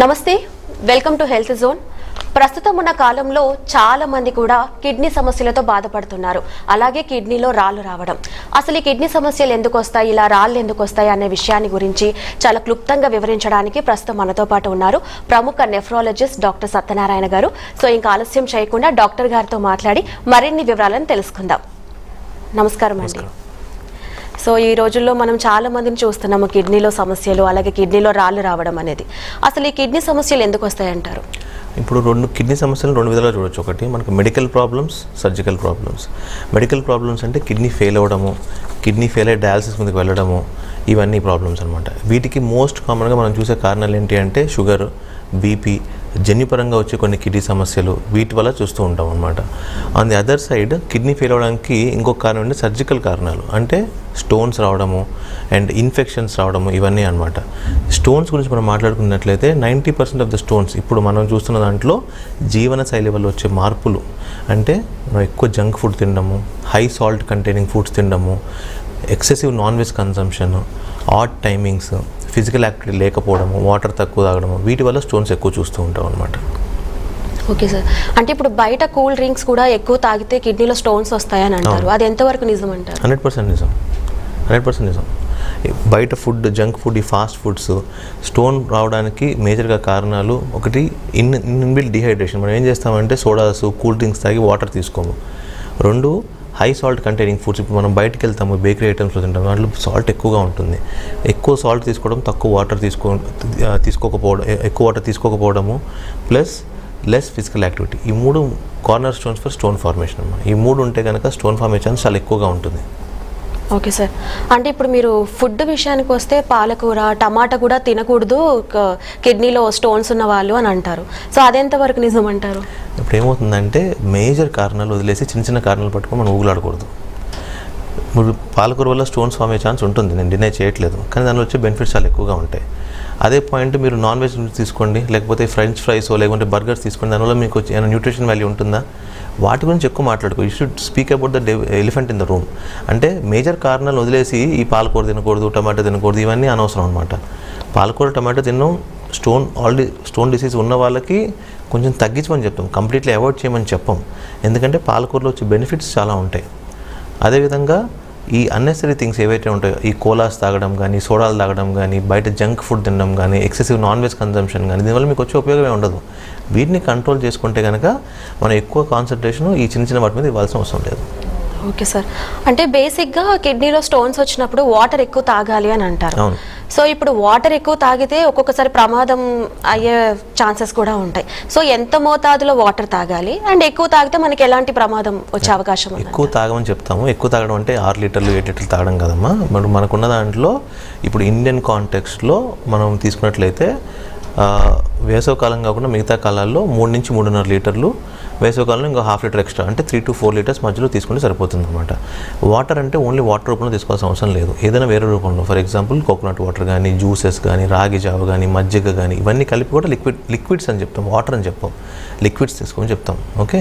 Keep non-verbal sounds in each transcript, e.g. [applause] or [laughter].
నమస్తే welcome to health zone. ప్రస్తుతం ఉన్న కాలంలో చాలా మంది కూడా కిడ్నీ సమస్యలతో బాధపడుతున్నారు. అలాగే కిడ్నీలో రాళ్ళు రావడం. అసలు ఈ కిడ్నీ సమస్యలు ఎందుకు వస్తాయి? ఇలా రాళ్ళు ఎందుకు వస్తాయి అనే విషయాన్ని గురించి చాలా క్లుప్తంగా వివరించడానికి ప్రస్తుతం మనతో పాటు ఉన్నారు ప్రముఖ నెఫ్రాలజిస్ట్ డాక్టర్ సత్యనారాయణ గారు. సో ఇంకా ఆలస్యం చేయకుండా డాక్టర్ గారితో మాట్లాడి మరిన్ని వివరాలను తెలుసుకుందాం. నమస్కారం అండి. సో ఈ రోజుల్లో మనం చాలా మందిని చూస్తున్నాము కిడ్నీలో సమస్యలు అలాగే కిడ్నీలో రాళ్ళు రావడం అనేది. అసలు ఈ కిడ్నీ సమస్యలు ఎందుకు వస్తాయంటారు? ఇప్పుడు రెండు కిడ్నీ సమస్యలు రెండు విధాలుగా చూడొచ్చు. ఒకటి మనకు medical problems surgical problems medical problems అంటే కిడ్నీ ఫెయిల్ అవ్వడము కిడ్నీ ఫెయిల్ అయ్యి డయాలసిస్ మీదకి వెళ్ళడము ఇవన్నీ ప్రాబ్లమ్స్ అనమాట వీటికి మోస్ట్ కామన్గా మనం చూసే కారణాలు ఏంటి అంటే షుగర్ బీపీ జన్యుపరంగా వచ్చే కొన్ని కిడ్నీ సమస్యలు వీటి వల్ల చూస్తూ ఉంటాం అనమాట on the other side kidney fail అవ్వడానికి ఇంకొక కారణం అంటే సర్జికల్ కారణాలు. అంటే స్టోన్స్ రావడము అండ్ ఇన్ఫెక్షన్స్ రావడము ఇవన్నీ అనమాట స్టోన్స్ గురించి మనం మాట్లాడుకున్నట్లయితే ninety percent of the stones ఇప్పుడు మనం చూస్తున్న దాంట్లో జీవన శైలి వల్ల వచ్చే మార్పులు అంటే మనం ఎక్కువ జంక్ ఫుడ్ తినడము హై సాల్ట్ కంటైనింగ్ ఫుడ్స్ తినడము excessive non veg consumption odd timings physical activity లేకపోవడము వాటర్ తక్కువ తాగడము వీటి వల్ల స్టోన్స్ ఎక్కువ చూస్తూ ఉంటాం అనమాట ఓకే సార్. అంటే ఇప్పుడు బయట కూల్ డ్రింక్స్ కూడా ఎక్కువ తాగితే కిడ్నీలో స్టోన్స్ వస్తాయని అంటారు. అది ఎంతవరకు నిజం అంటారు? హండ్రెడ్ పర్సెంట్ నిజం. హండ్రెడ్ పర్సెంట్ నిజం. బయట ఫుడ్ జంక్ ఫుడ్ ఈ ఫాస్ట్ ఫుడ్స్ స్టోన్ రావడానికి మేజర్గా కారణాలు ఒకటి ఇన్ ఇన్బిల్ డిహైడ్రేషన్. మనం ఏం చేస్తామంటే సోడాస్ కూల్ డ్రింక్స్ తాగి వాటర్ తీసుకోము. రెండు హై సాల్ట్ కంటైనింగ్ ఫుడ్స్ ఇప్పుడు మనం బయటికి వెళ్తాము బేకరీ ఐటమ్స్లో తింటాం దాంట్లో సాల్ట్ ఎక్కువగా ఉంటుంది. ఎక్కువ సాల్ట్ తీసుకోవడం తక్కువ వాటర్ తీసుకో తీసుకోకపోవడం ఎక్కువ వాటర్ తీసుకోకపోవడము ప్లస్ లెస్ ఫిజికల్ యాక్టివిటీ ఈ మూడు corner stones for stone formation అన్నమాట. ఈ మూడు ఉంటే కనుక స్టోన్ ఫార్మేషన్ చాలా ఎక్కువగా ఉంటుంది. Okay sir. అంటే ఇప్పుడు మీరు ఫుడ్ విషయానికి వస్తే పాలకూర టమాటా కూడా తినకూడదు కిడ్నీలో స్టోన్స్ ఉన్న వాళ్ళు అని అంటారు. సో అదెంతవరకు నిజం అంటారు ఇప్పుడు ఏమవుతుందంటే మేజర్ కారణాలు వదిలేసి చిన్న చిన్న కారణాలు పట్టుకొని మనం ఊగులాడకూడదు. ఇప్పుడు పాలకూర వల్ల స్టోన్స్ ఫామ్ అయ్యే ఛాన్స్ ఉంటుంది. నేను డినై చేయట్లేదు. కానీ దానిలో వచ్చే బెనిఫిట్స్ చాలా ఎక్కువగా ఉంటాయి. అదే పాయింట్ మీరు నాన్ వెజ్ తీసుకోండి లేకపోతే ఫ్రెంచ్ ఫ్రైస్ లేకుంటే బర్గర్స్ తీసుకోండి దానివల్ల మీకు ఏమైనా న్యూట్రిషన్ వాల్యూ ఉంటుందా? వాటి గురించి ఎక్కువ మాట్లాడుకో. You should speak about the elephant in the room అంటే మేజర్ కారణాలు వదిలేసి ఈ పాలకూర తినకూడదు టమాటో తినకూడదు ఇవన్నీ అనవసరం అనమాట పాలకూర టమాటో తినడం స్టోన్ ఆల్రెడీ స్టోన్ డిసీజ్ ఉన్న వాళ్ళకి కొంచెం తగ్గించమని చెప్తాం. కంప్లీట్లీ అవాయిడ్ చేయమని చెప్పం. ఎందుకంటే పాలకూరలో వచ్చే బెనిఫిట్స్ చాలా ఉంటాయి. అదేవిధంగా ఈ అన్నెసరీ థింగ్స్ ఏవైతే ఉంటాయో ఈ కోలాస్ తాగడం కానీ సోడాలు తాగడం కానీ బయట జంక్ ఫుడ్ తినడం కానీ ఎక్సెసివ్ నాన్ వెజ్ కన్జంప్షన్ కానీ దీనివల్ల మీకు వచ్చే ఉపయోగమే ఉండదు. వీటిని కంట్రోల్ చేసుకుంటే కనుక మనం ఎక్కువ కాన్సన్ట్రేషన్ ఈ చిన్న చిన్న వాటి మీద ఇవ్వాల్సిన అవసరం లేదు. Okay sir. అంటే బేసిక్గా కిడ్నీలో స్టోన్స్ వచ్చినప్పుడు వాటర్ ఎక్కువ తాగాలి అని అంటారు. అవును. సో ఇప్పుడు వాటర్ ఎక్కువ తాగితే ఒక్కొక్కసారి ప్రమాదం అయ్యే ఛాన్సెస్ కూడా ఉంటాయి. సో ఎంత మోతాదులో వాటర్ తాగాలి? అండ్ ఎక్కువ తాగితే మనకి ఎలాంటి ప్రమాదం వచ్చే అవకాశం ఉంది ఎక్కువ తాగమని చెప్తాము. ఎక్కువ తాగడం అంటే ఆరు లీటర్లు ఏడు లీటర్లు తాగడం కదమ్మా. మరి మనకున్న దాంట్లో ఇప్పుడు ఇండియన్ కాంటెక్స్ట్లో మనం తీసుకున్నట్లయితే ఆ, వేసవకాలం కాకుండా మిగతా కాలాల్లో మూడు నుంచి మూడున్నర లీటర్లు వేసవకాలంలో ఇంకా హాఫ్ లీటర్ ఎక్స్ట్రా అంటే త్రీ టు ఫోర్ లీటర్స్ మధ్యలో తీసుకుంటే సరిపోతుంది అనమాట వాటర్ అంటే ఓన్లీ వాటర్ రూపంలో తీసుకోవాల్సిన అవసరం లేదు. ఏదైనా వేరే రూపంలో ఫర్ ఎగ్జాంపుల్ కోకోనట్ వాటర్ కానీ జ్యూసెస్ కానీ రాగి జావ కానీ మజ్జిగ కానీ ఇవన్నీ కలిపి కూడా లిక్విడ్ లిక్విడ్స్ అని చెప్తాం వాటర్ అని చెప్పాం. లిక్విడ్స్ తీసుకొని చెప్తాం ఓకే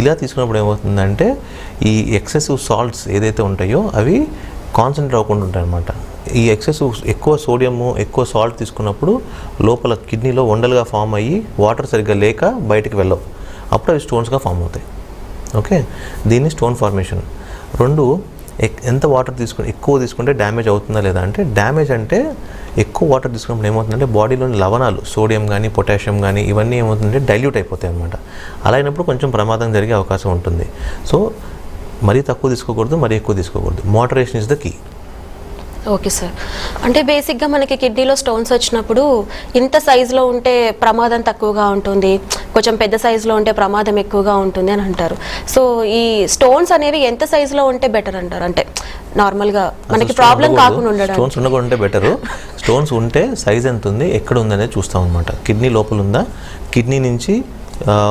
ఇలా తీసుకున్నప్పుడు ఏమవుతుందంటే ఈ ఎక్సెసివ్ సాల్ట్స్ ఏదైతే ఉంటాయో అవి కాన్సన్ట్రేట్ అవ్వకుండా ఉంటాయి అనమాట ఈ ఎక్సెస్ ఎక్కువ సోడియము ఎక్కువ సాల్ట్ తీసుకున్నప్పుడు లోపల కిడ్నీలో వండలుగా ఫామ్ అయ్యి వాటర్ సరిగ్గా లేక బయటకు వెళ్ళవు. అప్పుడు అవి స్టోన్స్గా ఫామ్ అవుతాయి. ఓకే దీన్ని స్టోన్ ఫార్మేషన్ రెండు ఎక్- ఎంత వాటర్ తీసుకుని ఎక్కువ తీసుకుంటే డ్యామేజ్ అవుతుందా లేదా అంటే డ్యామేజ్ అంటే ఎక్కువ వాటర్ తీసుకున్నప్పుడు ఏమవుతుందంటే బాడీలోని లవణాలు సోడియం కానీ పొటాషియం కానీ ఇవన్నీ ఏమవుతుందంటే డైల్యూట్ అయిపోతాయి అనమాట అలా అయినప్పుడు కొంచెం ప్రమాదం జరిగే అవకాశం ఉంటుంది. సో మరీ తక్కువ తీసుకోకూడదు మరీ ఎక్కువ తీసుకోకూడదు. Moderation is the key okay sir అంటే బేసిక్గా మనకి కిడ్నీలో స్టోన్స్ వచ్చినప్పుడు ఇంత సైజులో ఉంటే ప్రమాదం తక్కువగా ఉంటుంది కొంచెం పెద్ద సైజులో ఉంటే ప్రమాదం ఎక్కువగా ఉంటుంది అని అంటారు. సో ఈ స్టోన్స్ అనేవి ఎంత సైజులో ఉంటే బెటర్ అంటారు? అంటే నార్మల్గా మనకి ప్రాబ్లం కాకుండా ఉండడం స్టోన్స్ ఉండకుండా ఉంటే బెటరు స్టోన్స్ ఉంటే సైజ్ ఎంత ఉంది ఎక్కడ ఉందనేది చూస్తాం అనమాట కిడ్నీ లోపల ఉందా? కిడ్నీ నుంచి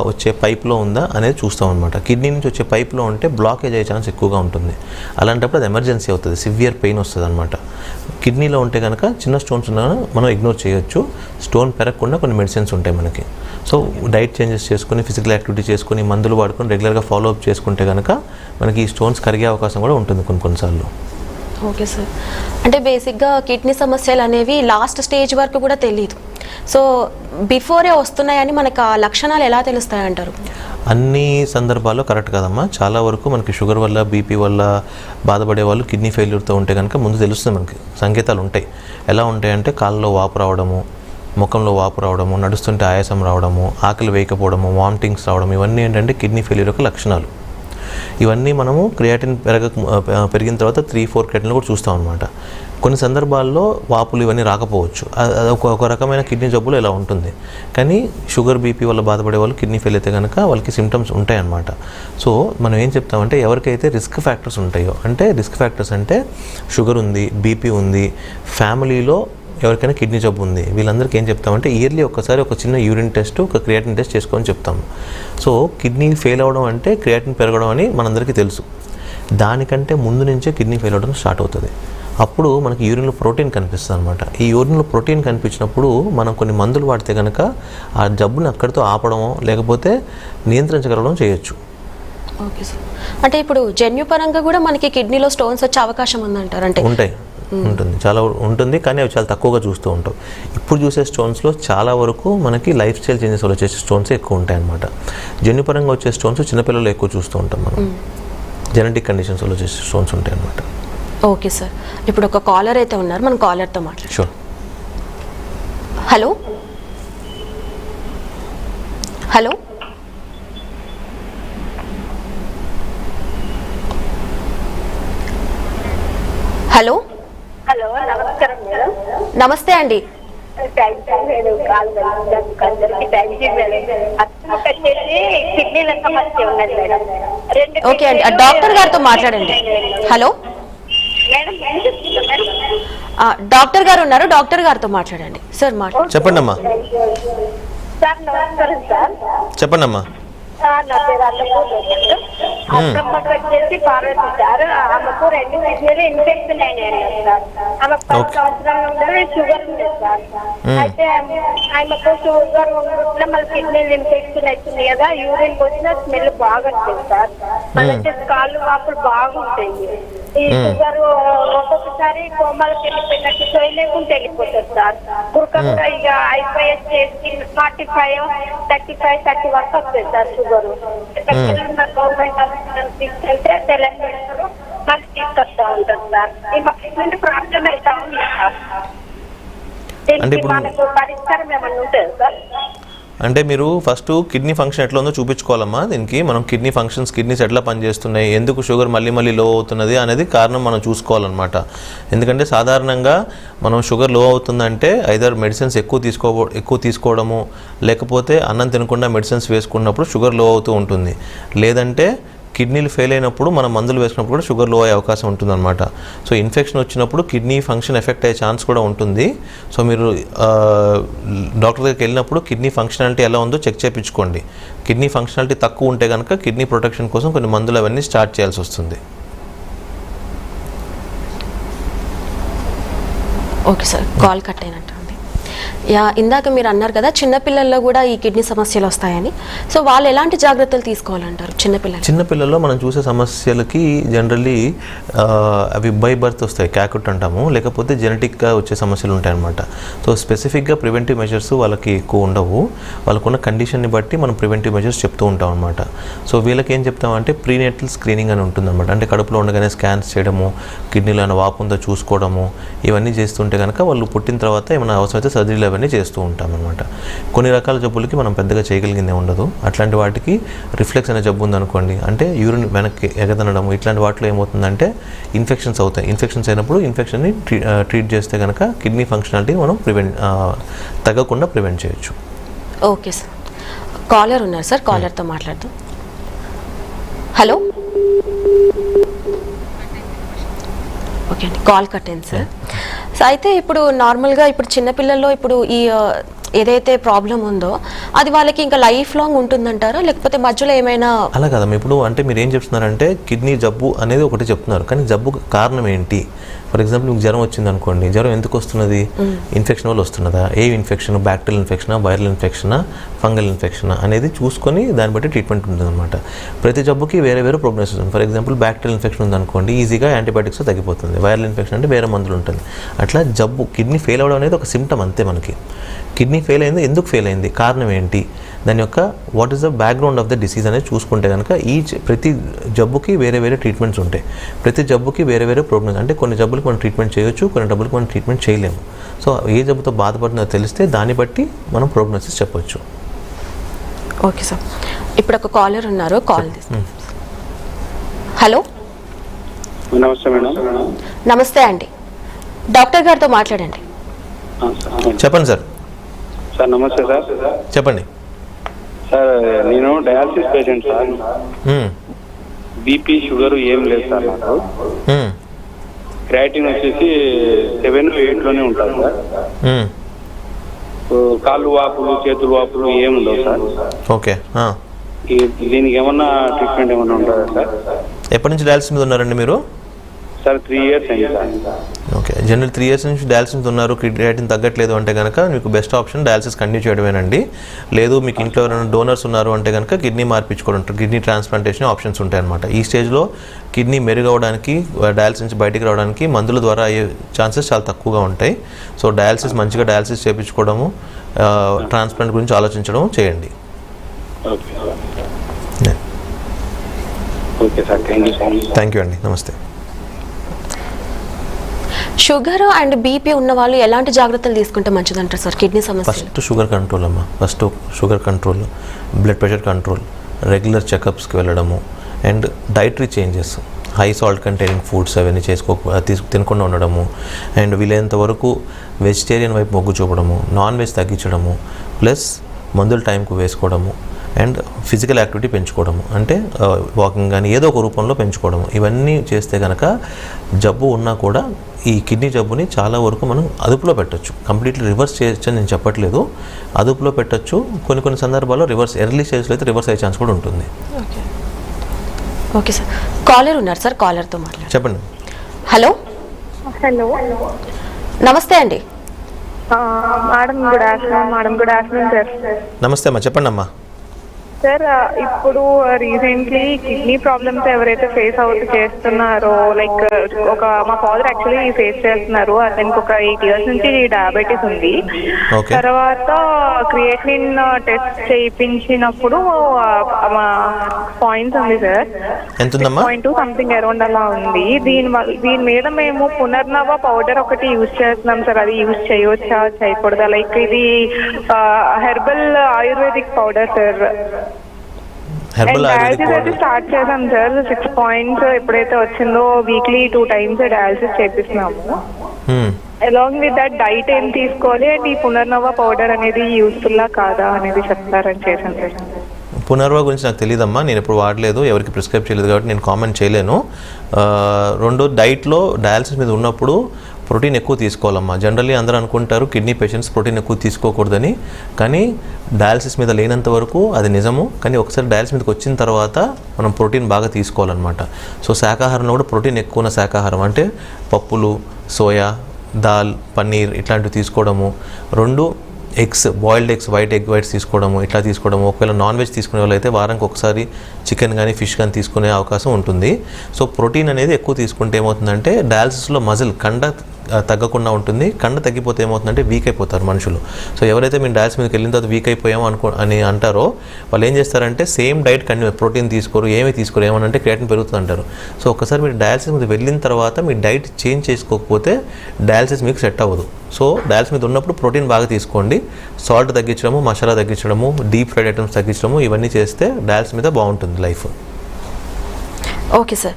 వచ్చే పైప్లో ఉందా అనేది చూస్తాం అనమాట కిడ్నీ నుంచి వచ్చే పైప్లో ఉంటే బ్లాకేజ్ అయ్యే ఛాన్స్ ఎక్కువగా ఉంటుంది. అలాంటప్పుడు అది ఎమర్జెన్సీ అవుతుంది సివియర్ పెయిన్ వస్తుంది అనమాట కిడ్నీలో ఉంటే కనుక చిన్న స్టోన్స్ ఉన్నా మనం ఇగ్నోర్ చేయొచ్చు. స్టోన్ పెరగకుండా కొన్ని మెడిసిన్స్ ఉంటాయి మనకి. సో డైట్ చేంజెస్ చేసుకుని ఫిజికల్ యాక్టివిటీ చేసుకుని మందులు వాడుకొని రెగ్యులర్గా ఫాలో అప్ చేసుకుంటే కనుక మనకి ఈ స్టోన్స్ కరిగే అవకాశం కూడా ఉంటుంది కొన్ని కొన్నిసార్లు. ఓకే సార్ అంటే బేసిక్గా కిడ్నీ సమస్యలు అనేవి లాస్ట్ స్టేజ్ వరకు కూడా తెలియదు సో బిఫోరే వస్తున్నాయని మనకు ఆ లక్షణాలు ఎలా తెలుస్తాయి అంటారు అన్ని సందర్భాల్లో కరెక్ట్ కదమ్మా. చాలా వరకు మనకి షుగర్ వల్ల బీపీ వల్ల బాధపడే వాళ్ళు కిడ్నీ ఫెయిల్యూర్తో ఉంటే కనుక ముందు తెలుస్తుంది మనకి. సంకేతాలు ఉంటాయి. ఎలా ఉంటాయంటే కాళ్ళలో వాపు రావడము ముఖంలో వాపు రావడము నడుస్తుంటే ఆయాసం రావడము ఆకలి వేయకపోవడము వామిటింగ్స్ రావడం ఇవన్నీ ఏంటంటే కిడ్నీ ఫెయిల్యూర్ యొక్క లక్షణాలు. ఇవన్నీ మనము క్రియాటిన్ పెరగ పెరిగిన తర్వాత త్రీ ఫోర్ క్రియాటిన్ కూడా చూస్తాం అనమాట కొన్ని సందర్భాల్లో వాపులు ఇవన్నీ రాకపోవచ్చు. ఒక ఒక రకమైన కిడ్నీ జబ్బులు ఇలా ఉంటుంది. కానీ షుగర్ బీపీ వల్ల బాధపడే వాళ్ళు కిడ్నీ ఫెయిల్ అయితే కనుక వాళ్ళకి సిమ్టమ్స్ ఉంటాయన్నమాట. సో మనం ఏం చెప్తామంటే ఎవరికైతే రిస్క్ ఫ్యాక్టర్స్ ఉంటాయో అంటే రిస్క్ ఫ్యాక్టర్స్ అంటే షుగర్ ఉంది బీపీ ఉంది ఫ్యామిలీలో ఎవరికైనా కిడ్నీ జబ్బు ఉంది. వీళ్ళందరికీ ఏం చెప్తామంటే ఇయర్లీ ఒక్కసారి ఒక చిన్న యూరిన్ టెస్ట్ ఒక క్రియాటిన్ టెస్ట్ చేసుకొని చెప్తాము సో కిడ్నీ ఫెయిల్ అవ్వడం అంటే క్రియాటిన్ పెరగడం అని మనందరికీ తెలుసు. దానికంటే ముందు నుంచే కిడ్నీ ఫెయిల్ అవ్వడం స్టార్ట్ అవుతుంది. అప్పుడు మనకి యూరిన్లో ప్రోటీన్ కనిపిస్తుంది అనమాట ఈ యూరిన్లో ప్రోటీన్ కనిపించినప్పుడు మనం కొన్ని మందులు వాడితే కనుక ఆ జబ్బుని అక్కడితో ఆపడమో లేకపోతే నియంత్రించగలడం చేయొచ్చు. Okay sir. అంటే ఇప్పుడు జన్యుపరంగా కూడా మనకి కిడ్నీలో స్టోన్స్ వచ్చే అవకాశం ఉందంటారు అంటే ఉంటాయి. ఉంటుంది. చాలా ఉంటుంది కానీ అవి చాలా తక్కువగా చూస్తూ ఉంటాం. ఇప్పుడు చూసే స్టోన్స్లో చాలా వరకు మనకి లైఫ్ స్టైల్ చేంజెస్ వల్ల వచ్చే స్టోన్స్ ఎక్కువ ఉంటాయి అన్నమాట జన్యుపరంగా వచ్చే స్టోన్స్ చిన్నపిల్లలు ఎక్కువ చూస్తూ ఉంటాం మనం. జెనెటిక్ కండిషన్స్ వల్ల వచ్చే స్టోన్స్ ఉంటాయి అన్నమాట ఓకే సార్. ఇప్పుడు ఒక కాలర్ అయితే ఉన్నారు. మనం కాలర్తో మాట్లాడు షూర్ హలో? హలో హలో నమస్కారం మేడం నమస్తే అండి థ్యాంక్ యూ మేడం కాల్ కలిసినందుకు అందరికీ థ్యాంక్ యూ మేడం అత్తమ్మకి వచ్చేసి కిడ్నీల సమస్య ఉన్నది మేడం. రెండు ఓకే అండి ఆ డాక్టర్ గారితో మాట్లాడండి. హలో డాక్టర్ గారు ఉన్నారు డాక్టర్ గారితో మాట్లాడండి. సార్ మాట్లాడండి. చెప్పండి అమ్మా సార్ నమస్కారం సార్ చెప్పండి అమ్మా సార్ నా పేరు అన్నపూర్ణ మేడం వచ్చేసి పార్వతి సార్ ఆమెకు రెండు కిడ్నీలు ఇన్ఫెక్షన్ అయినాయి సార్ ఆమెకు పది Okay. సంవత్సరాల నుండి షుగర్ ఉంది సార్ అయితే ఆమెకు షుగర్ ఉండకుండా మళ్ళీ కిడ్నీలు ఇన్ఫెక్షన్ అవుతుంది కదా యూరిన్ వచ్చిన స్మెల్ బాగా వస్తుంది సార్ మళ్ళీ వచ్చేసి కాళ్ళు వాపులు బాగుంటాయి ఈ షుగర్ ఒక్కొక్కసారి కోమాలకు వెళ్ళిపోయినట్టు చేయలేకుండా వెళ్ళిపోతుంది సార్. గురకంగా ఇక అయిపోయే stage forty five thirty five thirty వరకు వస్తుంది సార్ షుగర్. గవర్నమెంట్ హాస్పిటల్ తీసుకెళ్తే తెలంగాణలో తీసుకొస్తా ఉంటుంది సార్. ఈ ఇటువంటి ప్రాబ్లం అయితే ఉంది సార్? దీనికి మనకు పరిష్కారం ఏమన్నా ఉంటుంది సార్? అంటే మీరు ఫస్ట్ కిడ్నీ ఫంక్షన్ ఎట్లా ఉందో చూపించుకోవాలమ్మా దీనికి. మనం కిడ్నీ ఫంక్షన్స్ కిడ్నీస్ ఎట్లా పనిచేస్తున్నాయి. ఎందుకు షుగర్ మళ్ళీ మళ్ళీ లో అవుతున్నది అనేది కారణం మనం చూసుకోవాలన్నమాట. ఎందుకంటే సాధారణంగా మనం షుగర్లో అవుతుందంటే ఐదర్ మెడిసిన్స్ ఎక్కువ తీసుకో ఎక్కువ తీసుకోవడము లేకపోతే అన్నం తినకుండా మెడిసిన్స్ వేసుకున్నప్పుడు షుగర్లో అవుతూ ఉంటుంది. లేదంటే కిడ్నీలు ఫెయిల్ అయినప్పుడు మనం మందులు వేసుకున్నప్పుడు కూడా షుగర్లో అయ్యే అవకాశం ఉంటుందన్నమాట. సో ఇన్ఫెక్షన్ వచ్చినప్పుడు కిడ్నీ ఫంక్షన్ ఎఫెక్ట్ అయ్యే ఛాన్స్ కూడా ఉంటుంది. సో మీరు డాక్టర్ దగ్గరికి వెళ్ళినప్పుడు కిడ్నీ ఫంక్షనాలిటీ ఎలా ఉందో చెక్ చేయించుకోండి. కిడ్నీ ఫంక్షనాలిటీ తక్కువ ఉంటే కనుక కిడ్నీ ప్రొటెక్షన్ కోసం కొన్ని మందులు అవన్నీ స్టార్ట్ చేయాల్సి వస్తుంది. ఓకే సార్ కాల్ కట్ అయినట్టు. యా ఇందాక మీరు అన్నారు కదా చిన్నపిల్లల్లో కూడా ఈ కిడ్నీ సమస్యలు వస్తాయని. సో వాళ్ళు ఎలాంటి జాగ్రత్తలు తీసుకోవాలంటారు చిన్నపిల్లలు చిన్నపిల్లల్లో మనం చూసే సమస్యలకి జనరల్లీ అవి బై బర్త్ వస్తాయి క్యాకుట్ అంటాము. లేకపోతే జెనెటిక్గా వచ్చే సమస్యలు ఉంటాయన్నమాట. సో స్పెసిఫిక్గా ప్రివెంటివ్ మెజర్స్ వాళ్ళకి ఎక్కువ ఉండవు. వాళ్ళకున్న కండిషన్ని బట్టి మనం ప్రివెంటివ్ మెజర్స్ చెప్తూ ఉంటాం అనమాట సో వీళ్ళకి ఏం చెప్తామంటే ప్రీనేటల్ స్క్రీనింగ్ అని ఉంటుందన్నమాట. అంటే కడుపులో ఉండగానే స్కాన్స్ చేయడము కిడ్నీలో ఏమైనా వాపు ఉందో చూసుకోవడము ఇవన్నీ చేస్తుంటే కనుక వాళ్ళు పుట్టిన తర్వాత ఏమైనా అవసరమైతే సర్జరీలు అవన్నీ చేస్తూ ఉంటాం అనమాట కొన్ని రకాల జబ్బులకి మనం పెద్దగా చేయగలిగిందే ఉండదు. అట్లాంటి వాటికి రిఫ్లెక్స్ అనే జబ్బు ఉందనుకోండి అంటే యూరిన్ వెనక్కి ఎగదనడం ఇట్లాంటి వాటిలో ఏమవుతుందంటే ఇన్ఫెక్షన్స్ అవుతాయి. ఇన్ఫెక్షన్స్ అయినప్పుడు ఇన్ఫెక్షన్ని ట్రీ ట్రీట్ చేస్తే కనుక కిడ్నీ ఫంక్షనాలిటీ మనం ప్రివెంట్ తగ్గకుండా ప్రివెంట్ చేయొచ్చు. Okay sir. కాలర్ ఉన్నారు సార్ కాలర్తో మాట్లాడదాం. హలో? ఓకే అండి కాల్ కట్టండి సార్. అయితే ఇప్పుడు నార్మల్గా ఇప్పుడు చిన్నపిల్లల్లో ఇప్పుడు ఈ ఏదైతే ప్రాబ్లం ఉందో అది వాళ్ళకి ఇంకా లైఫ్ లాంగ్ ఉంటుందంటారా? లేకపోతే మధ్యలో ఏమైనా అలా కదమ్మా ఇప్పుడు అంటే మీరు ఏం చెప్తున్నారంటే కిడ్నీ జబ్బు అనేది ఒకటి చెప్తున్నారు. కానీ జబ్బు కారణం ఏంటి? ఫర్ ఎగ్జాంపుల్ మీకు జ్వరం వచ్చింది అనుకోండి. జ్వరం ఎందుకు వస్తున్నది? ఇన్ఫెక్షన్ వల్ల వస్తున్నదా? ఏ ఇన్ఫెక్షన్ బ్యాక్టీరియల్ ఇన్ఫెక్షనా వైరల్ ఇన్ఫెక్షనా ఫంగల్ ఇన్ఫెక్షనా అనేది చూసుకొని దాన్ని బట్టి ట్రీట్మెంట్ ఉంటుందన్నమాట. ప్రతి జబ్బుకి వేరే వేరే ప్రోగ్నోసిస్ ఉంది ఫర్ ఎగ్జాంపుల్ బ్యాక్టీరియల్ ఇన్ఫెక్షన్ ఉందనుకోండి ఈజీగా యాంటీబయాటిక్స్ తగ్గిపోతుంది. వైరల్ ఇన్ఫెక్షన్ అంటే వేరే మందులు ఉంటుంది. అట్లా జబ్బు కిడ్నీ ఫెయిల్ అవ్వడం అనేది ఒక సిమ్టమ్ అంతే మనకి. కిడ్నీ ఫెయిల్ అయింది ఎందుకు ఫెయిల్ అయింది కారణం ఏంటి? దాని యొక్క what is the background of the disease అనేది చూసుకుంటే కనుక ఈ ప్రతి జబ్బుకి వేరే వేరే ట్రీట్మెంట్స్ ఉంటాయి. ప్రతి జబ్బుకి వేరే వేరే ప్రోగ్నోస్ అంటే కొన్ని జబ్బులకు మనం ట్రీట్మెంట్ చేయొచ్చు కొన్ని జబ్బులకు మనం ట్రీట్మెంట్ చేయలేము. సో ఏ జబ్బుతో బాధపడుతుందో తెలిస్తే దాన్ని బట్టి మనం ప్రోగ్నోసిస్ చెప్పొచ్చు. ఓకే సార్ ఇప్పుడు ఒక కాలర్ ఉన్నారు. కాల్ హలో నమస్తే మేడం. నమస్తే అండి. డాక్టర్ గారితో మాట్లాడండి. చెప్పండి సార్ సార్ నమస్తే సార్. చెప్పండి. సార్ నేను dialysis patient sir. BP sugar ఏం లేదు సార్ నాకు. క్రియాటిన్ వచ్చేసి సెవెన్ ఎయిట్లోనే ఉంటుంది సార్. కాళ్ళు వాపులు చేతులు వాపులు ఏం ఉండవు సార్. ఓకే. దీనికి ఏమన్నా ట్రీట్మెంట్ ఏమన్నా ఉంటుందా సార్? ఎప్పటి నుంచి డయాలసిస్ మీద ఉన్నారండి మీరు? సార్ త్రీ ఇయర్స్ అయింది sir. Okay. General three years నుంచి డయాలసిస్ ఉన్నారు. క్రియేటిన్ తగ్గట్లేదు అంటే కనుక మీకు బెస్ట్ ఆప్షన్ డయాలసిస్ కంటిన్యూ చేయడమేనండి. లేదు మీకు ఇంట్లో ఎవరైనా డోనర్స్ ఉన్నారు అంటే కనుక కిడ్నీ మార్పించుకోవడం కిడ్నీ ట్రాన్స్ప్లాంటేషన్ ఆప్షన్స్ ఉంటాయి అనమాట ఈ స్టేజ్లో కిడ్నీ మెరుగవడానికి డయాలసిస్ నుంచి బయటికి రావడానికి మందుల ద్వారా అయ్యే ఛాన్సెస్ చాలా తక్కువగా ఉంటాయి. సో డయాలసిస్ మంచిగా డయాలసిస్ చేయించుకోవడము ట్రాన్స్ప్లాంట్ గురించి ఆలోచించడం చేయండి. థ్యాంక్ యూ అండి. నమస్తే. షుగర్ అండ్ బీపీ ఉన్న వాళ్ళు ఎలాంటి జాగ్రత్తలు తీసుకుంటే మంచిదంటారు సార్? కిడ్నీ సమస్య ఫస్ట్ షుగర్ కంట్రోల్ అమ్మా. First sugar control blood pressure control regular చెకప్స్కి వెళ్ళడము and dietary changes. High salt containing foods అవన్నీ చేసుకో తినకుండా ఉండడము అండ్ వీలైనంత వరకు వెజిటేరియన్ వైపు మొగ్గు చూపడము నాన్ వెజ్ తగ్గించడము ప్లస్ మందులు టైంకు వేసుకోవడము. అండ్ ఫిజికల్ యాక్టివిటీ పెంచుకోవడము. అంటే వాకింగ్ కానీ ఏదో ఒక రూపంలో పెంచుకోవడము. ఇవన్నీ చేస్తే కనుక జబ్బు ఉన్నా కూడా ఈ కిడ్నీ జబ్బుని చాలా వరకు మనం అదుపులో పెట్టొచ్చు. కంప్లీట్లీ రివర్స్ చేయొచ్చు అని నేను చెప్పట్లేదు. అదుపులో పెట్టొచ్చు. కొన్ని కొన్ని సందర్భాల్లో రివర్స్ ఎర్లీ స్టేజ్లో అయితే రివర్స్ అయ్యే ఛాన్స్ కూడా ఉంటుంది. ఓకే. Okay sir. కాలర్ ఉన్నారు సార్ కాలర్తో మాట్లాడండి చెప్పండి. హలో? హలో. నమస్తే అండి. Madam good afternoon madam good afternoon sir నమస్తే అమ్మా చెప్పండి అమ్మా సార్ ఇప్పుడు రీసెంట్లీ కిడ్నీ ప్రాబ్లమ్స్ ఎవరైతే ఫేస్ అవుతూ చేస్తున్నారో లైక్ ఒక మా ఫాదర్ యాక్చువల్లీ ఫేస్ చేస్తున్నారు అతనికి ఒక ఎయిట్ ఇయర్స్ నుంచి డయాబెటీస్ ఉంది. తర్వాత క్రియేటిన్ టెస్ట్ చేయించినప్పుడు పాయింట్స్ ఉంది సార్ ఎంత ఉందమ్మా పాయింట్ టూ సంథింగ్ అరౌండ్ అలా ఉంది. దీని వల్ల దీని మీద మేము పునర్నవ పౌడర్ ఒకటి యూజ్ చేస్తున్నాం సార్ అది యూజ్ చేయవచ్చా చేయకూడదా? లైక్ ఇది herbal ayurvedic powder sir herbal dialysis start చేసాం సార్ సిక్స్ పాయింట్స్ ఎప్పుడైతే వచ్చిందో వీక్లీ టూ టైమ్స్ డయాలసిస్ చేపిస్తున్నాము. అలాంగ్ విత్ దట్ డైట్ ఏం తీసుకోవాలి? అండ్ ఈ పునర్నవ పౌడర్ అనేది యూస్ఫుల్లా కాదా అనేది చెప్తారని చేశాను సార్ పునర్వ గురించి నాకు తెలియదమ్మా నేను ఎప్పుడు వాడలేదు ఎవరికి ప్రిస్క్రైబ్ చేయలేదు కాబట్టి నేను కామెంట్ చేయలేను. రెండు డైట్లో డయాలసిస్ మీద ఉన్నప్పుడు ప్రోటీన్ ఎక్కువ తీసుకోవాలమ్మా. జనరల్లీ అందరూ అనుకుంటారు కిడ్నీ పేషెంట్స్ ప్రోటీన్ ఎక్కువ తీసుకోకూడదని. కానీ డయాలసిస్ మీద లేనంత వరకు అది నిజము. కానీ ఒకసారి డయాలసిస్ మీదకి వచ్చిన తర్వాత మనం ప్రోటీన్ బాగా తీసుకోవాలన్నమాట. సో శాకాహారంలో కూడా ప్రోటీన్ ఎక్కువ ఉన్న శాకాహారం. అంటే పప్పులు సోయా దాల్ పన్నీర్ ఇట్లాంటివి తీసుకోవడము. రెండు eggs boiled eggs white egg whites తీసుకోవడము ఇట్లా తీసుకోవడము. ఒకవేళ నాన్ వెజ్ తీసుకునే వాళ్ళైతే వారానికి ఒకసారి చికెన్ కానీ ఫిష్ కానీ తీసుకునే అవకాశం ఉంటుంది. సో ప్రోటీన్ అనేది ఎక్కువ తీసుకుంటే ఏమవుతుందంటే డయాలసిస్లో మజిల్ కండ తగ్గకుండా ఉంటుంది. కండ తగ్గిపోతే ఏమవుతుందంటే వీక్ అయిపోతారు మనుషులు. సో ఎవరైతే మేము డయాస్ మీదకి వెళ్ళిన తర్వాత వీక్ అయిపోయాము అనుకో అని అంటారో వాళ్ళు ఏం చేస్తారంటే సేమ్ డైట్ కంటిన్యూ ప్రోటీన్ తీసుకోరు ఏమీ తీసుకోరు ఏమనంటే క్రియాటిన్ పెరుగుతుంది అంటారు. సో ఒకసారి మీరు డయాలసిస్ మీద వెళ్ళిన తర్వాత మీ డైట్ చేంజ్ చేసుకోకపోతే డయాలసిస్ మీకు సెట్ అవ్వదు. సో డయాలసిస్ మీద ఉన్నప్పుడు ప్రోటీన్ బాగా తీసుకోండి. సాల్ట్ తగ్గించడము మసాలా తగ్గించడము డీప్ ఫ్రైడ్ ఐటమ్స్ తగ్గించడము ఇవన్నీ చేస్తే డయాలసిస్ మీద బాగుంటుంది లైఫ్ ఓకే సార్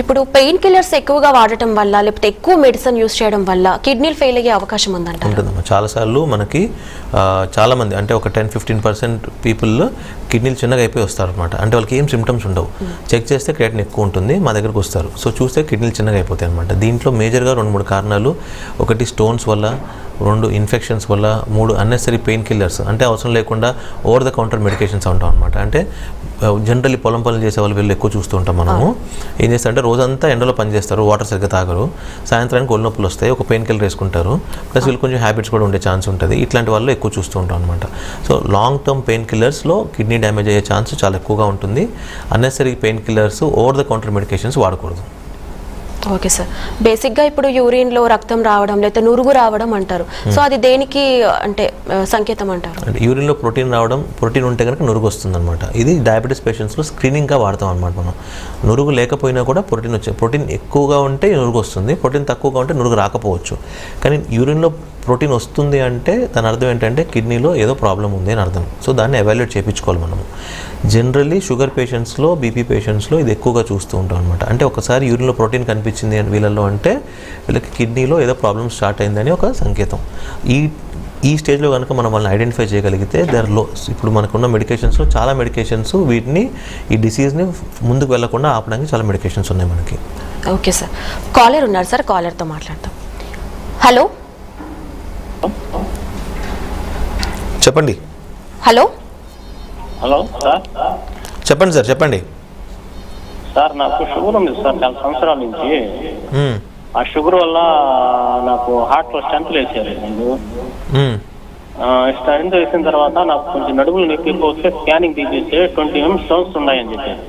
ఇప్పుడు పెయిన్ కిల్లర్స్ ఎక్కువగా వాడటం వల్ల లేకపోతే ఎక్కువ మెడిసిన్ యూస్ చేయడం వల్ల కిడ్నీలు ఫెయిల్ అయ్యే అవకాశం ఉందంట ఉంటుందమ్మా. చాలాసార్లు మనకి చాలామంది అంటే ఒక టెన్ ఫిఫ్టీన్ పర్సెంట్ పీపుల్ కిడ్నీలు చిన్నగా అయిపోయి వస్తారనమాట అంటే వాళ్ళకి ఏం సిమ్టమ్స్ ఉండవు. చెక్ చేస్తే క్రియాటిన్ ఎక్కువ ఉంటుంది మా దగ్గరకు వస్తారు. సో చూస్తే కిడ్నీలు చిన్నగా అయిపోతాయి అనమాట దీంట్లో మేజర్గా రెండు మూడు కారణాలు. ఒకటి స్టోన్స్ వల్ల రెండు ఇన్ఫెక్షన్స్ వల్ల మూడు అన్నెసరీ పెయిన్ కిల్లర్స్ అంటే అవసరం లేకుండా ఓవర్ ద కౌంటర్ మెడికేషన్స్ ఉంటాం అనమాట అంటే జనరల్లీ పొలం పనులు చేసే వాళ్ళు వీళ్ళు ఎక్కువ చూస్తూ ఉంటాం మనము. ఏం చేస్తారంటే రోజంతా ఎండలో పని చేస్తారు వాటర్ సరిగ్గా తాగరు. సాయంత్రానికి ఒళ్ళు నొప్పులు వస్తాయి ఒక పెయిన్ కిల్లర్ వేసుకుంటారు. ప్లస్ వీళ్ళు కొంచెం హ్యాబిట్స్ కూడా ఉండే ఛాన్స్ ఉంటుంది. ఇట్లాంటి వాళ్ళు ఎక్కువ చూస్తూ ఉంటాం అనమాట సో లాంగ్ టర్మ్ పెయిన్ కిల్లర్స్లో కిడ్నీ డ్యామేజ్ అయ్యే ఛాన్స్ చాలా ఎక్కువగా ఉంటుంది. Unnecessary pain killers over the counter medications వాడకూడదు. ఓకే సార్ బేసిక్గా ఇప్పుడు యూరిన్లో రక్తం రావడం లేకపోతే నురుగు రావడం అంటారు. సో అది దేనికి అంటే సంకేతం అంటారు? అంటే యూరిన్లో ప్రోటీన్ రావడం ప్రోటీన్ ఉంటే కనుక నురుగు వస్తుందన్నమాట. ఇది డయాబెటీస్ పేషెంట్స్లో స్క్రీనింగ్గా వాడతాం అనమాట మనం. నురుగు లేకపోయినా కూడా ప్రోటీన్ వచ్చే ప్రోటీన్ ఎక్కువగా ఉంటే నురుగు వస్తుంది ప్రోటీన్ తక్కువగా ఉంటే నురుగు రాకపోవచ్చు. కానీ యూరిన్లో ప్రోటీన్ వస్తుంది అంటే దాని అర్థం ఏంటంటే కిడ్నీలో ఏదో ప్రాబ్లం ఉంది అని అర్థం. సో దాన్ని ఎవాల్యుయేట్ చేయించుకోవాలి మనము. జనరల్లీ షుగర్ పేషెంట్స్లో బీపీ పేషెంట్స్లో ఇది ఎక్కువగా చూస్తూ ఉంటాం అనమాట అంటే ఒకసారి యూరిన్లో ప్రోటీన్ కనిపించింది అని వీళ్ళల్లో అంటే వీళ్ళకి కిడ్నీలో ఏదో ప్రాబ్లం స్టార్ట్ అయిందని ఒక సంకేతం. ఈ ఈ స్టేజ్లో కనుక మనం వాళ్ళని ఐడెంటిఫై చేయగలిగితే దర్లో ఇప్పుడు మనకున్న మెడికేషన్స్లో చాలా మెడికేషన్స్ వీటిని ఈ డిసీజ్ని ముందుకు వెళ్ళకుండా ఆపడానికి చాలా మెడికేషన్స్ ఉన్నాయి మనకి. ఓకే సార్ కాలర్ ఉన్నారు సార్ కాలర్తో మాట్లాడతాం హలో చెప్పండి. హలో? Hello sir? చెప్పండి సార్ చెప్పండి. సార్ నాకు షుగర్ ఉంది సార్ చాలా సంవత్సరాల నుంచి. ఆ షుగర్ వల్ల నాకు హార్ట్లో స్టెంట్లు వేసారు. స్టెంట్ వేసిన తర్వాత నాకు కొంచెం నడుములు నొప్పి ఎక్కువ వస్తే స్కానింగ్ తీసేస్తే ట్వంటీ ఎంఎం స్టోన్స్ ఉన్నాయని చెప్పారు.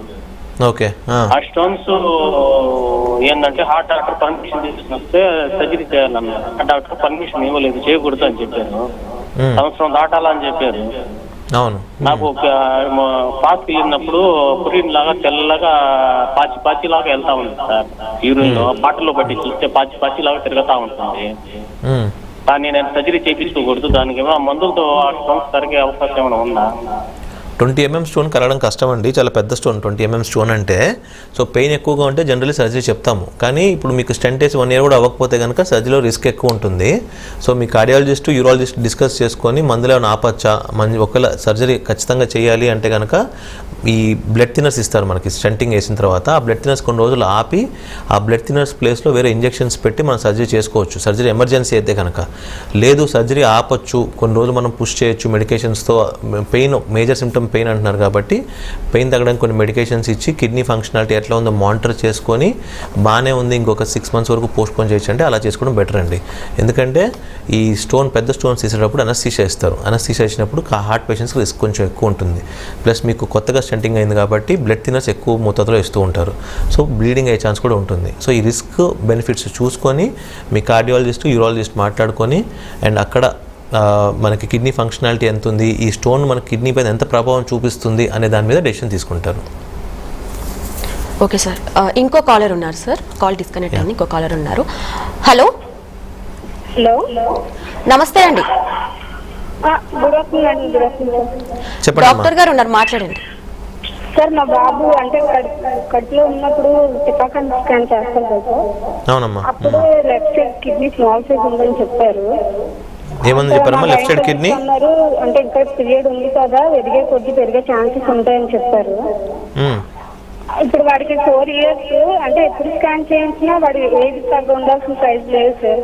ఓకే ఆ. స్టోన్స్ ఏంటంటే హార్ట్ డాక్టర్ పర్మిషన్ తీసుకుని వస్తే సర్జరీ చేయాలన్నారు ఆ డాక్టర్ పర్మిషన్ ఇవ్వలేదు చేయకూడదు అని చెప్పారు. సంవత్సరం దాటాలని చెప్పారు అవును నాకు ఒక పాస్ వెళ్ళినప్పుడు పురిన్ లాగా తెల్లగా పాచి పాచి లాగా వెళ్తా ఉంది సార్ యూరిన్లో బాటిల్లో బట్టి చూస్తే పాచి పాచి లాగా తిరుగుతా ఉంటుంది. కానీ నేను సర్జరీ చేయించుకోకూడదు దానికి మందులతో ఆ స్టోన్స్ కరిగే అవకాశం ఏమైనా ఉందా ట్వంటీ mm ఎంఎం స్టోన్ కలగడం కష్టం అండి చాలా పెద్ద stone twenty mm mm stone అంటే. సో పెయిన్ ఎక్కువగా ఉంటే జనరల్లీ సర్జరీ చెప్తాము. కానీ ఇప్పుడు మీకు స్టెంట్ వేసి వన్ ఇయర్ కూడా అవ్వకపోతే కనుక సర్జరీలో రిస్క్ ఎక్కువ ఉంటుంది. సో మీ కార్డియాలజిస్ట్ యూరాలజిస్ట్ డిస్కస్ చేసుకొని మందులో ఏమైనా ఆపచ్చా? మంచి ఒకవేళ సర్జరీ ఖచ్చితంగా చేయాలి అంటే కనుక ఈ బ్లడ్ థినర్స్ ఇస్తారు మనకి స్టంటింగ్ వేసిన తర్వాత. ఆ బ్లడ్ థినర్స్ కొన్ని రోజులు ఆపి ఆ బ్లడ్ థినర్స్ ప్లేస్లో వేరే ఇంజెక్షన్స్ పెట్టి మనం సర్జరీ చేసుకోవచ్చు. సర్జరీ ఎమర్జెన్సీ అయితే కనుక లేదు సర్జరీ ఆపొచ్చు. కొన్ని రోజులు మనం పుష్ చేయొచ్చు మెడికేషన్స్తో పెయిన్ మేజర్ సిమ్టమ్ పెయిన్ అంటున్నారు కాబట్టి పెయిన్ తగ్గడానికి కొన్ని మెడికేషన్స్ ఇచ్చి కిడ్నీ ఫంక్షనాలిటీ ఎట్లా ఉందో మానిటర్ చేసుకొని బాగానే ఉంది ఇంకొక సిక్స్ మంత్స్ వరకు పోస్ట్ పోన్ చేయొచ్చు అంటే అలా చేసుకోవడం బెటర్ అండి. ఎందుకంటే ఈ స్టోన్ పెద్ద స్టోన్స్ తీసేటప్పుడు అనస్థీషియా ఇస్తారు అనస్థీషియా ఇచ్చినప్పుడు హార్ట్ పేషెంట్స్కి రిస్క్ కొంచెం ఎక్కువ ఉంటుంది. ప్లస్ మీకు కొత్తగా స్టంటింగ్ అయింది కాబట్టి బ్లడ్ థినర్స్ ఎక్కువ మోతాదులో ఇస్తూ ఉంటారు. సో బ్లీడింగ్ అయ్యే ఛాన్స్ కూడా ఉంటుంది. సో ఈ రిస్క్ బెనిఫిట్స్ చూసుకొని మీ కార్డియాలజిస్ట్ యూరాలజిస్ట్ మాట్లాడుకొని అండ్ అక్కడ మనకి కిడ్నీ ఫంక్షనాలిటీ ఎంత ఉంది? ఈ స్టోన్ మన కిడ్నీ పైన ఎంత ప్రభావం చూపిస్తుంది? అనే దాని మీద డెసిషన్ తీసుకుంటారు. ఓకే సార్ ఇంకో కాలర్ ఉన్నారు సార్ కాల్ డిస్కనెక్ట్ అయింది ఇంకో కాలర్ ఉన్నారు. హలో హలో నమస్తే అండి. గుడ్ ఆఫ్టర్నూన్ అండి గుడ్ ఆఫ్టర్నూన్ చెప్పండి అమ్మా డాక్టర్ గారు ఉన్నారు మాట్లాడండి. సార్ మా బాబు అంటే కడు- కడుపులో ఉన్నప్పుడు టిపాకన్ స్కాన్ చేస్తారు కదా అవునమ్మా. అప్పుడు left side kidney small size ఉందని చెప్పారు. ఏమని చెప్పారమ్మా? లెఫ్ట్ సైడ్ కిడ్నీ అన్నారు అంటే ఇంకా పీరియడ్ ఉంది కదా ఎదిగే కొద్ది పెరిగే ఛాన్సెస్ ఉంటాయని చెప్పారు. ఇప్పుడు వాడికి ఫోర్ ఇయర్స్ అంటే ఎప్పుడు స్కాన్ చేయించినా వాడి ఏజ్ తగ్గ ఉండాల్సిన సైజ్ లేదు. సార్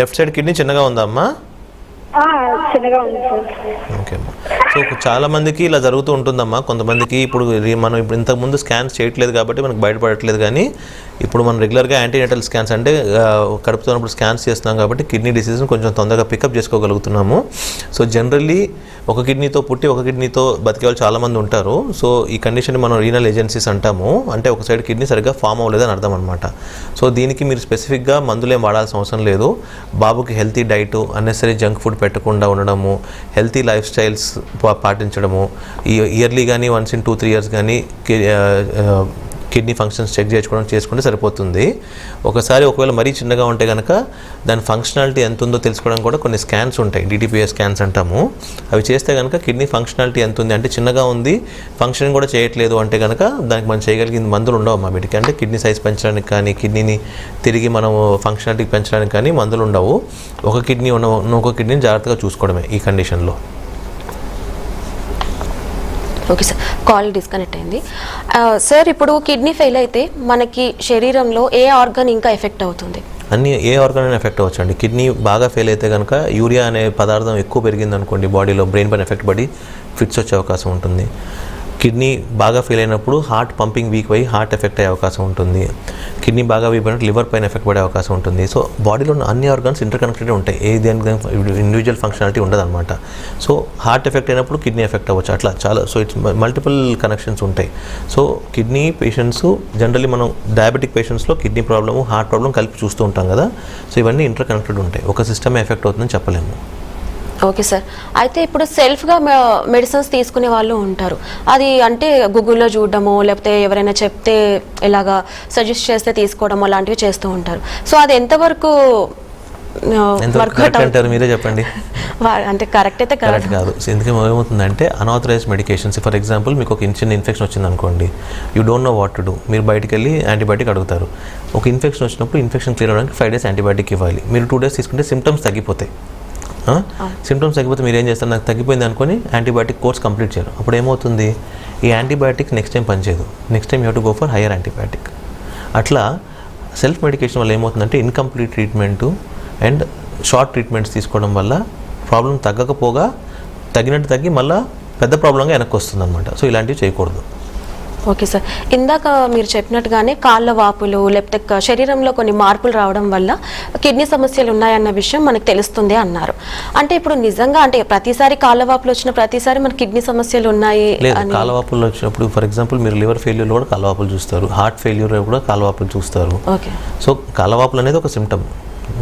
లెఫ్ట్ సైడ్ కిడ్నీ చిన్నగా ఉందా అమ్మా? చిన్నగా ఉంది ఓకే. అమ్మా సో చాలా మందికి ఇలా జరుగుతూ ఉంటుందమ్మా. కొంతమందికి ఇప్పుడు మనం ఇప్పుడు ఇంతకుముందు స్కాన్స్ చేయట్లేదు కాబట్టి మనకు బయటపడట్లేదు కానీ ఇప్పుడు మనం రెగ్యులర్గా యాంటీనేటల్ స్కాన్స్ అంటే కడుపుతున్నప్పుడు కడుపుతో స్కాన్స్ చేస్తున్నాం కాబట్టి కిడ్నీ డిసీజ్ని కొంచెం తొందరగా పికప్ చేసుకోగలుగుతున్నాము. సో జనరల్లీ ఒక కిడ్నీతో పుట్టి ఒక కిడ్నీతో బతికే వాళ్ళు చాలామంది ఉంటారు. సో ఈ కండిషన్ మనం రీనల్ ఏజెన్సీస్ అంటాము. అంటే ఒక సైడ్ కిడ్నీ సరిగ్గా ఫామ్ అవ్వలేదని అర్థం అనమాట సో దీనికి మీరు స్పెసిఫిక్గా మందులు ఏం వాడాల్సిన అవసరం లేదు. బాబుకి healthy diet unnecessary junk food పెట్టకుండా ఉండడము హెల్తీ లైఫ్ స్టైల్స్ పాటించడము ఇయర్లీ కానీ once in two three years కానీ కిడ్నీ ఫంక్షన్స్ చెక్ చేసుకోవడం చేసుకుంటే సరిపోతుంది. ఒకసారి ఒకవేళ మరీ చిన్నగా ఉంటే కనుక దాని ఫంక్షనాలిటీ ఎంత ఉందో తెలుసుకోవడం కూడా కొన్ని స్కాన్స్ ఉంటాయి. డిటిపిఏ స్కాన్స్ అంటాము. అవి చేస్తే కనుక కిడ్నీ ఫంక్షనాలిటీ ఎంత ఉంది అంటే చిన్నగా ఉంది ఫంక్షన్ కూడా చేయట్లేదు అంటే కనుక దానికి మనం చేయగలిగిన మందులు ఉండవు మా వీటికి. అంటే కిడ్నీ సైజ్ పెంచడానికి కానీ కిడ్నీని తిరిగి మనం ఫంక్షనాలిటీ పెంచడానికి కానీ మందులు ఉండవు. ఒక కిడ్నీ ఉన్న ఒక కిడ్నీని జాగ్రత్తగా చూసుకోవడమే ఈ కండిషన్లో ఓకే సార్. కాల్ డిస్కనెక్ట్ అయింది. సార్ ఇప్పుడు కిడ్నీ ఫెయిల్ అయితే మనకి శరీరంలో ఏ ఆర్గన్ ఇంకా ఎఫెక్ట్ అవుతుంది? అన్ని ఏ ఆర్గన్ అయినా ఎఫెక్ట్ అవ్వచ్చు అండి కిడ్నీ బాగా ఫెయిల్ అయితే కనుక యూరియా అనే పదార్థం ఎక్కువ పెరిగింది అనుకోండి బాడీలో బ్రెయిన్ పైన ఎఫెక్ట్ పడి ఫిట్స్ వచ్చే అవకాశం ఉంటుంది. కిడ్నీ బాగా ఫెయిల్ అయినప్పుడు హార్ట్ పంపింగ్ వీక్ అయ్యి హార్ట్ ఎఫెక్ట్ అయ్యే అవకాశం ఉంటుంది. కిడ్నీ బాగా వీక్ అయినప్పుడు లివర్ పైన ఎఫెక్ట్ పడే అవకాశం ఉంటుంది. సో బాడీలో ఉన్న అన్ని ఆర్గాన్స్ ఇంటర్ కనెక్టెడ్ ఉంటాయి ఏ దేనికి ఇండివిజువల్ ఫంక్షనాలిటీ ఉండదన్నమాట. సో హార్ట్ ఎఫెక్ట్ అయినప్పుడు కిడ్నీ ఎఫెక్ట్ అవ్వచ్చు. అట్లా చాలా సో ఇట్స్ మల్టిపుల్ కనెక్షన్స్ ఉంటాయి. సో కిడ్నీ పేషెంట్స్ జనరల్లీ మనం డయాబెటిక్ పేషెంట్స్లో కిడ్నీ ప్రాబ్లము హార్ట్ ప్రాబ్లం కలిపి చూస్తూ ఉంటాం కదా. సో ఇవన్నీ ఇంటర్ కనెక్టెడ్ ఉంటాయి. ఒక సిస్టమే ఎఫెక్ట్ అవుతుందని చెప్పలేము. Okay sir. అయితే ఇప్పుడు సెల్ఫ్గా మెడిసిన్స్ తీసుకునే వాళ్ళు ఉంటారు. అది అంటే గూగుల్లో చూడడమో లేకపోతే ఎవరైనా చెప్తే ఇలాగా సజెస్ట్ చేస్తే తీసుకోవడమో అలాంటివి చేస్తూ ఉంటారు. సో అది ఎంతవరకు అంటారు మీరే చెప్పండి. [laughs] అంటే కరెక్ట్ అయితే కరెక్ట్ కాదు. ఎందుకంటే ఏమవుతుందంటే అనాథరైజ్ మెడికేషన్స్ ఫర్ ఎగ్జాంపుల్ మీకు ఒక చిన్న ఇన్ఫెక్షన్ వచ్చింది అనుకోండి you don't know what to do మీరు బయటికి వెళ్ళి యాంటీబయాటిక్ అడుగుతారు. ఒక ఇన్ఫెక్షన్ వచ్చినప్పుడు ఇన్ఫెక్షన్ క్లియర్ అవడానికి ఫైవ్ డేస్ యాంటీబయాటిక్ ఇవ్వాలి. మీరు టూ డేస్ తీసుకుంటే సిమ్టమ్స్ తగ్గిపోతాయి. సిమ్టమ్స్ తగ్గిపోతే మీరు ఏం చేస్తారు? నాకు తగ్గిపోయింది అనుకొని యాంటీబయాటిక్ కోర్స్ కంప్లీట్ చేయరు అప్పుడు ఏమవుతుంది? ఈ యాంటీబయాటిక్ నెక్స్ట్ టైం పనిచేయదు. Next time you to go for higher antibiotic అట్లా సెల్ఫ్ మెడికేషన్ వల్ల ఏమవుతుందంటే incomplete treatment and short treatments తీసుకోవడం వల్ల ప్రాబ్లం తగ్గకపోగా తగినట్టు తగ్గి మళ్ళీ పెద్ద ప్రాబ్లంగా వెనక్కి వస్తుంది అనమాట సో ఇలాంటివి చేయకూడదు. Okay sir. ఇందాక మీరు చెప్పినట్టుగానే కాళ్ళ వాపులు లేకపోతే శరీరంలో కొన్ని మార్పులు రావడం వల్ల కిడ్నీ సమస్యలు ఉన్నాయన్న విషయం మనకు తెలుస్తుంది అన్నారు. అంటే ఇప్పుడు నిజంగా అంటే ప్రతిసారి కాళ్ళ వాపులు వచ్చిన ప్రతిసారి మన కిడ్నీ సమస్యలు ఉన్నాయి కాలవాపులు వచ్చినప్పుడు ఫర్ ఎగ్జాంపుల్ మీరు లివర్ ఫెయిల్యూర్లో కూడా కాలవాపులు చూస్తారు. హార్ట్ ఫెయిల్యూర్ కూడా కాలవాపులు చూస్తారు. ఓకే. సో కాలవాపులు అనేది ఒక సిమ్టమ్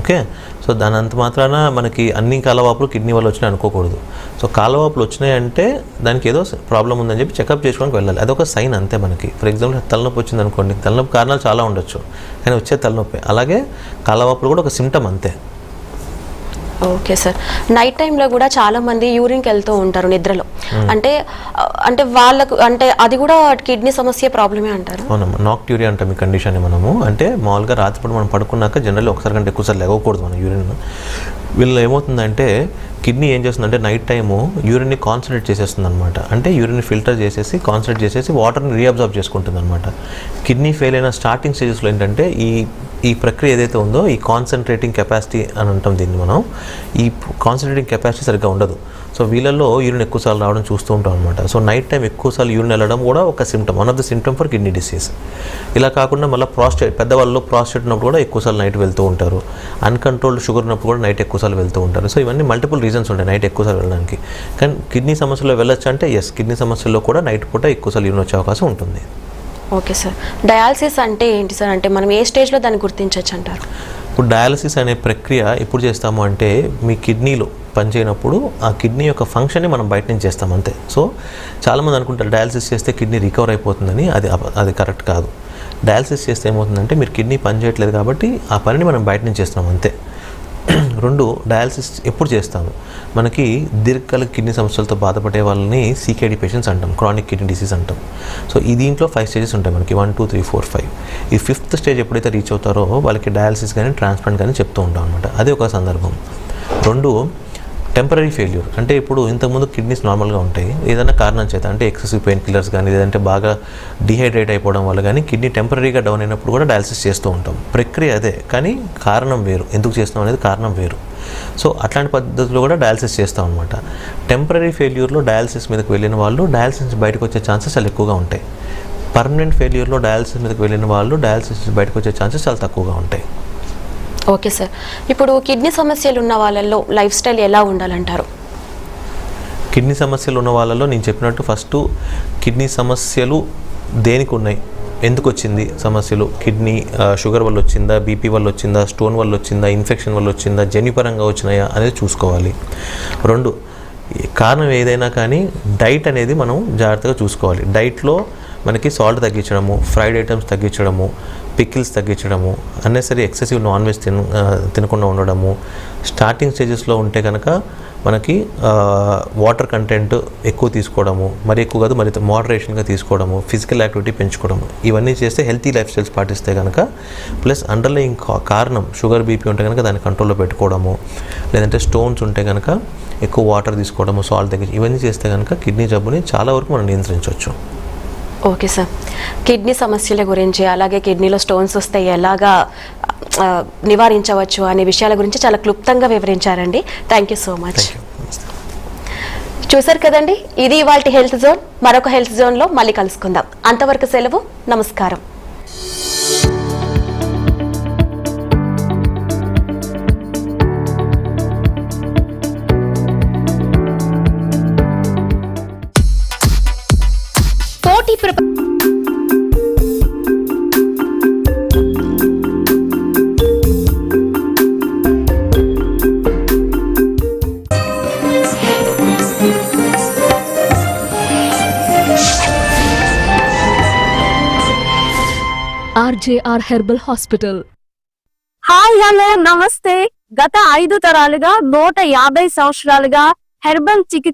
ఓకే? సో దాని అంత మాత్రాన మనకి అన్ని కాలవాపులు కిడ్నీ వల్ల వచ్చినాయి అనుకోకూడదు. సో కాలవాపులు వచ్చినాయంటే దానికి ఏదో ప్రాబ్లం ఉందని చెప్పి చెకప్ చేసుకోవడానికి వెళ్ళాలి. అదొక సైన్ అంతే మనకి. ఫర్ ఎగ్జాంపుల్ తలనొప్పి వచ్చింది అనుకోండి తలనొప్పి కారణాలు చాలా ఉండొచ్చు. కానీ వచ్చే తలనొప్పి. అలాగే కాలవాపులు కూడా ఒక సిమ్టమ్ అంతే. Okay sir. నైట్ టైంలో కూడా చాలా మంది యూరిన్కి వెళ్తూ ఉంటారు నిద్రలో. అంటే ఆ, అంటే వాళ్ళకు అంటే అది కూడా కిడ్నీ సమస్య ప్రాబ్లమే అంటారు? అవునమ్మా నాక్ట్యూరియా అంటాం ఈ కండిషన్ని మనము. అంటే మామూలుగా రాత్రిపూట మనం పడుకున్నాక జనరల్ ఒకసారి కంటే ఎక్కువసార్లు లేవకూడదు మన యూరిన్ వీళ్ళు ఏమవుతుందంటే కిడ్నీ ఏం చేస్తుందంటే నైట్ టైము యూరిన్ని కాన్సన్ట్రేట్ చేసేస్తుంది అనమాట అంటే యూరిన్ ఫిల్టర్ చేసేసి కాన్సన్ట్రేట్ చేసేసి వాటర్ని రీఅబ్జార్బ్ చేసుకుంటుంది అనమాట కిడ్నీ ఫెయిల్ అయిన స్టార్టింగ్ స్టేజెస్లో ఏంటంటే ఈ ఈ ప్రక్రియ ఏదైతే ఉందో ఈ కాన్సన్ట్రేటింగ్ కెపాసిటీ అని అంటాం దీన్ని మనం ఈ కాన్సన్ట్రేటింగ్ కెపాసిటీ సరిగ్గా ఉండదు. సో వీళ్ళల్లో యూరిన్ ఎక్కువసార్లు రావడం చూస్తూ ఉంటాం అనమాట సో నైట్ టైం ఎక్కువసార్లు యూరిన్ వెళ్ళడం కూడా ఒక symptom one of the symptom for kidney disease ఇలా కాకుండా మళ్ళీ ప్రాస్టేట్ పెద్దవాళ్ళు ప్రాస్టేట్ ఉన్నప్పుడు కూడా ఎక్కువసార్లు నైట్ వెళ్తూ ఉంటారు. అన్కంట్రోల్డ్ షుగర్ ఉన్నప్పుడు కూడా నైట్ ఎక్కువసార్లు వెళ్తూ ఉంటారు. సో ఇవన్నీ మల్టిపుల్ రీజన్స్ ఉంటాయి నైట్ ఎక్కువసార్లు వెళ్ళడానికి. కానీ కిడ్నీ సమస్యలో వెళ్ళొచ్చు అంటే ఎస్ కిడ్నీ సమస్యల్లో కూడా నైట్ పూట ఎక్కువసార్లు యూరిన్ వచ్చే అవకాశం ఉంటుంది. Okay sir. డయాలసిస్ అంటే ఏంటి సార్? అంటే మనం ఏ స్టేజ్లో దాన్ని గుర్తించవచ్చు అంటారు? ఇప్పుడు డయాలసిస్ అనే ప్రక్రియ ఎప్పుడు చేస్తాము అంటే మీ కిడ్నీలో పనిచేయనప్పుడు ఆ కిడ్నీ యొక్క ఫంక్షన్ని మనం బయట నుంచి చేస్తాం అంతే. సో చాలామంది అనుకుంటారు డయాలసిస్ చేస్తే కిడ్నీ రికవర్ అయిపోతుందని. అది అది కరెక్ట్ కాదు. డయాలసిస్ చేస్తే ఏమవుతుందంటే మీరు కిడ్నీ పని చేయట్లేదు కాబట్టి ఆ పనిని మనం బయట నుంచి చేస్తాం అంతే. [clears throat] రెండు డయాలసిస్ ఎప్పుడు చేస్తాము? మనకి దీర్ఘకాల కిడ్నీ సమస్యలతో బాధపడే వాళ్ళని సీకేడీ పేషెంట్స్ అంటాం క్రానిక్ కిడ్నీ డిసీజ్ అంటాం. సో ఈ దీంట్లో ఫైవ్ స్టేజెస్ ఉంటాయి మనకి one two three four five. ఈ ఫిఫ్త్ స్టేజ్ ఎప్పుడైతే రీచ్ అవుతారో వాళ్ళకి డయాలసిస్ కానీ ట్రాన్స్ప్లాంట్ కానీ చెప్తూ ఉంటాం అనమాట అదే ఒక సందర్భం. రెండు టెంపరీ ఫెయిల్యూర్ అంటే ఇప్పుడు ఇంతకుముందు కిడ్నీస్ నార్మల్గా ఉంటాయి. ఏదైనా కారణం చేత అంటే ఎక్సెసివ్ పెయిన్ కిల్లర్స్ కానీ లేదంటే బాగా డిహైడ్రేట్ అయిపోవడం వల్ల కానీ కిడ్నీ టెంపరీగా డౌన్ అయినప్పుడు కూడా డయాలసిస్ చేస్తూ ఉంటాం. ప్రక్రియ అదే. కానీ కారణం వేరు. ఎందుకు చేస్తున్నాం అనేది కారణం వేరు. సో అట్లాంటి పద్ధతిలో కూడా డయాలసిస్ చేస్తాం అనమాట టెంపరీ ఫెయిల్యూర్లో డయాలసిస్ మీదకి వెళ్ళిన వాళ్ళు డయాలసిస్ బయటకు వచ్చే ఛాన్సెస్ చాలా ఎక్కువగా ఉంటాయి. పర్మనెంట్ ఫెయిల్యూర్లో డయాలసిస్ మీదకి వెళ్ళిన వాళ్ళు డయాలసిస్ బయటకు వచ్చే ఛాన్సెస్ చాలా తక్కువగా ఉంటాయి. Okay sir. ఇప్పుడు కిడ్నీ సమస్యలు ఉన్న వాళ్ళల్లో లైఫ్ స్టైల్ ఎలా ఉండాలంటారు? కిడ్నీ సమస్యలు ఉన్న వాళ్ళలో నేను చెప్పినట్టు ఫస్ట్ కిడ్నీ సమస్యలు దేనికి ఉన్నాయి? ఎందుకు వచ్చింది సమస్యలు? కిడ్నీ షుగర్ వల్ల వచ్చిందా? బీపీ వల్ల వచ్చిందా? స్టోన్ వల్ల వచ్చిందా? ఇన్ఫెక్షన్ వల్ల వచ్చిందా? జన్యుపరంగా వచ్చినాయా అనేది చూసుకోవాలి. రెండు కారణం ఏదైనా కానీ డైట్ అనేది మనం జాగ్రత్తగా చూసుకోవాలి. డైట్లో మనకి సాల్ట్ తగ్గించడము ఫ్రైడ్ ఐటమ్స్ తగ్గించడము పికిల్స్ తగ్గించడము అన్నెసరీ ఎక్సెసివ్ నాన్ వెజ్ తిన తినకుండా ఉండడము స్టార్టింగ్ స్టేజెస్లో ఉంటే కనుక మనకి వాటర్ కంటెంట్ ఎక్కువ తీసుకోవడము మరి ఎక్కువ కాదు మరి మోడరేషన్గా తీసుకోవడము ఫిజికల్ యాక్టివిటీ పెంచుకోవడము ఇవన్నీ చేస్తే హెల్తీ లైఫ్ స్టైల్స్ పాటిస్తే కనుక ప్లస్ అండర్లయింగ్ కారణం షుగర్ బీపీ ఉంటే కనుక దాన్ని కంట్రోల్లో పెట్టుకోవడము లేదంటే స్టోన్స్ ఉంటే కనుక ఎక్కువ వాటర్ తీసుకోవడము సాల్ట్ తగ్గించి ఇవన్నీ చేస్తే కనుక కిడ్నీ జబ్బుని చాలా వరకు మనం నియంత్రించవచ్చు. Okay sir. కిడ్నీ సమస్యల గురించి అలాగే కిడ్నీలో స్టోన్స్ వస్తే ఎలాగా నివారించవచ్చు అనే విషయాల గురించి చాలా క్లుప్తంగా వివరించారండి. థ్యాంక్ యూ సో మచ్ చూసారు కదండి? ఇది ఇవాళ హెల్త్ జోన్ మరొక హెల్త్ జోన్లో మళ్ళీ కలుసుకుందాం. అంతవరకు సెలవు నమస్కారం. RJR herbal hospital. Hi hello నమస్తే. గత ఐదు తరాలుగా నూట యాభై సంవత్సరాలుగా హెర్బల్ చికిత్స